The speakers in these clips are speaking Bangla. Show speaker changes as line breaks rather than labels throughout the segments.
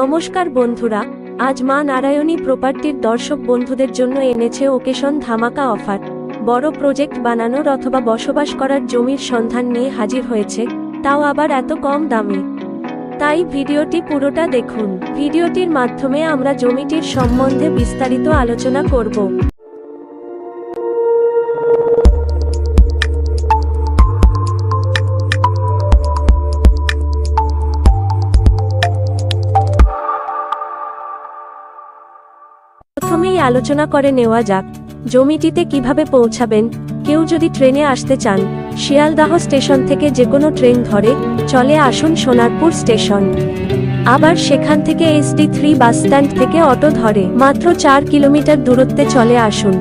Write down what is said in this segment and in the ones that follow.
নমস্কার বন্ধুরা, আজ মা নারায়ণী প্রপার্টির দর্শক বন্ধুদের জন্য এনেছে ওকেশন ধামাকা অফার। বড় প্রজেক্ট বানানোর অথবা বসবাস করার জমির সন্ধান নিয়ে হাজির হয়েছে, তাও আবার এত কম দামে। তাই ভিডিওটি পুরোটা দেখুন। ভিডিওটির মাধ্যমে আমরা জমিটির সম্বন্ধে বিস্তারিত আলোচনা করব। আলোচনা করে নেওয়া যাক, জমিটিতে কীভাবে পৌঁছাবেন, কেউ যদি ট্রেনে আসতে চান, শিয়ালদাহ স্টেশন থেকে যে কোনো ট্রেন ধরে চলে আসুন সোনারপুর স্টেশন। আবার সেখান থেকে এসডি থ্রি বাস স্ট্যান্ড থেকে অটো ধরে মাত্র চার কিলোমিটার দূরত্বে চলে আসুন,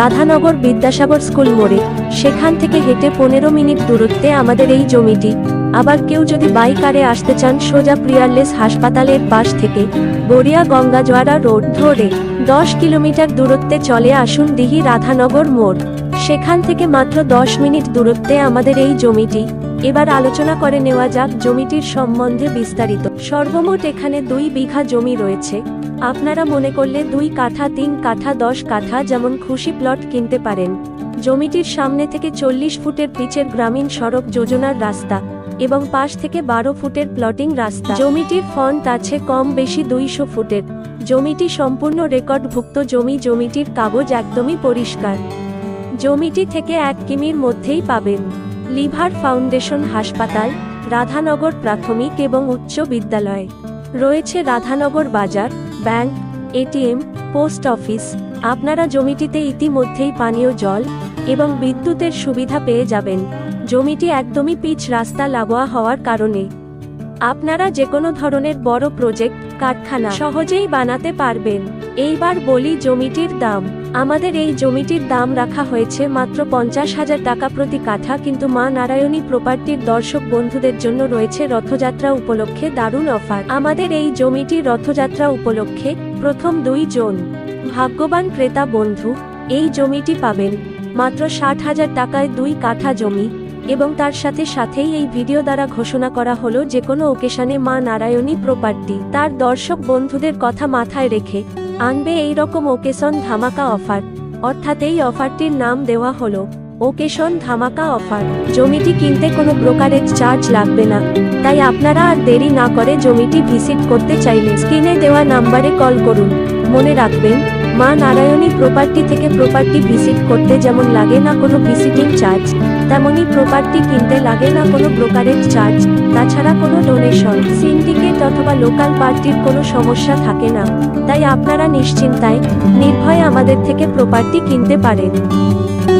রাধানগর বিদ্যাসাগর স্কুল মোড়ে। সেখান থেকে হেঁটে পনেরো মিনিট দূরত্বে আমাদের এই জমিটি আবার কেউ যদি বাইকারে আসতে চান, সোজা প্রিয়ারলেস হাসপাতালের পাশ থেকে গড়িয়া গঙ্গাজোয়ারা রোড ধরে দশ কিলোমিটার দূরত্বে চলে আসুন দিঘি রাধানগর মোড়। সেখান থেকে মাত্র দশ মিনিট দূরত্বে আমাদের এই জমিটি। এবার আলোচনা করে নেওয়া যাক জমিটির সম্বন্ধে বিস্তারিত। সর্বমোট এখানে দুই বিঘা জমি রয়েছে। আপনারা মনে করলে দুই কাঠা, তিন কাঠা, দশ কাঠা যেমন খুশি প্লট কিনতে পারেন। জমিটির সামনে থেকে চল্লিশ ফুটের পিচের গ্রামীণ সড়ক যোজনার রাস্তা। এবং পাশ থেকে বারো ফুটের প্লটিং রাস্তা। জমিটির ফন্ট আছে কম বেশি দুইশো ফুটের। জমিটি সম্পূর্ণ রেকর্ডভুক্ত জমি। জমিটির কাগজ একদমই পরিষ্কার। জমিটি থেকে এক কিমির মধ্যেই পাবেন। লিভার ফাউন্ডেশন হাসপাতাল, রাধানগর প্রাথমিক এবং উচ্চ বিদ্যালয়। রয়েছে রাধানগর বাজার, ব্যাংক, এটিএম, পোস্ট অফিস। আপনারা জমিটিতে ইতিমধ্যেই পানীয় জল এবং বিদ্যুতের সুবিধা পেয়ে যাবেন। জমিটি একদমই পিচ রাস্তা লাগোয়া হওয়ার কারণে। আপনারা যে কোনো ধরনের বড় প্রজেক্ট, কারখানা সহজেই বানাতে পারবেন। এইবার বলি জমিটির দাম। আমাদের এই জমিটির দাম রাখা হয়েছে মাত্র পঞ্চাশ হাজার টাকা প্রতি কাঠা কিন্তু মা নারায়ণী প্রপার্টির দর্শক বন্ধুদের জন্য রয়েছে রথযাত্রা উপলক্ষে দারুণ অফার। আমাদের এই জমিটি রথযাত্রা উপলক্ষে প্রথম দুই জন। ভাগ্যবান ক্রেতা বন্ধু, এই জমিটি পাবেন। মাত্র ষাট হাজার টাকায় দুই কাঠা জমি এবং তার সাথে সাথেই এই ভিডিও দ্বারা ঘোষণা করা হলো যে কোনো ওকেশানে মা নারায়ণী প্রপার্টি তার দর্শক বন্ধুদের কথা মাথায় রেখে আনবে এই রকম ওকেশন ধামাকা অফার অর্থাৎ এই অফারটির নাম দেওয়া হলো। ওকেশন ধামাকা অফার। জমিটি কিনতে কোনো ব্রোকারেজ চার্জ লাগবে না। তাই আপনারা আর দেরি না করে জমিটি ভিজিট করতে চাইলে স্ক্রিনে দেওয়া নাম্বারে কল করুন। মনে রাখবেন, মা নারায়ণী প্রপার্টি থেকে প্রপার্টি ভিজিট করতে যেমন লাগে না কোনো ভিজিটিং চার্জ, তেমনি প্রপার্টি কিনতে লাগে না কোনো ব্রোকারেজ চার্জ, তাছাড়া কোনো ডোনেশন, সিন্ডিকেট অথবা লোকাল পার্টির কোনো সমস্যা থাকে না। তাই আপনারা নিশ্চিন্তায়, নির্ভয়ে আমাদের থেকে প্রপার্টি কিনতে পারেন।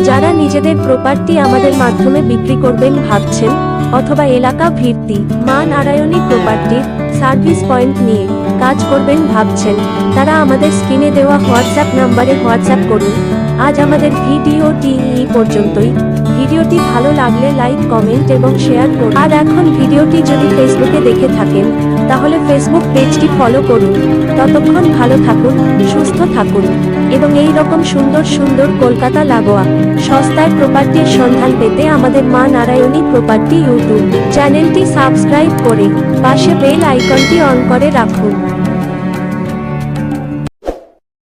যারা নিজেদের প্রপার্টি আমাদের মাধ্যমে বিক্রি করবেন ভাবছেন, অথবা এলাকা ভিত্তি মা নারায়ণী প্রপার্টির সার্ভিস পয়েন্ট নিয়ে কাজ করবেন ভাবছেন, তারা আমাদের স্ক্রিনে দেওয়া হোয়াটসঅ্যাপ নাম্বারে হোয়াটসঅ্যাপ করুন। আজ আমাদের ভিডিওটি এই পর্যন্তই। ভিডিওটি ভালো লাগলে লাইক কমেন্ট এবং শেয়ার করুন। আর এখন ভিডিওটি যদি ফেসবুকে দেখে থাকেন, তাহলে ফেসবুক পেজটি ফলো করুন। ততক্ষণ ভালো থাকুন, সুস্থ থাকুন। এবং এই রকম সুন্দর সুন্দর কলকাতা লাগোয়া। সস্তায় প্রপার্টির সন্ধান পেতে আমাদের মা নারায়ণী প্রপার্টি ইউটিউব চ্যানেলটি সাবস্ক্রাইব করে পাশে বেল আইকনটি অন করে রাখুন।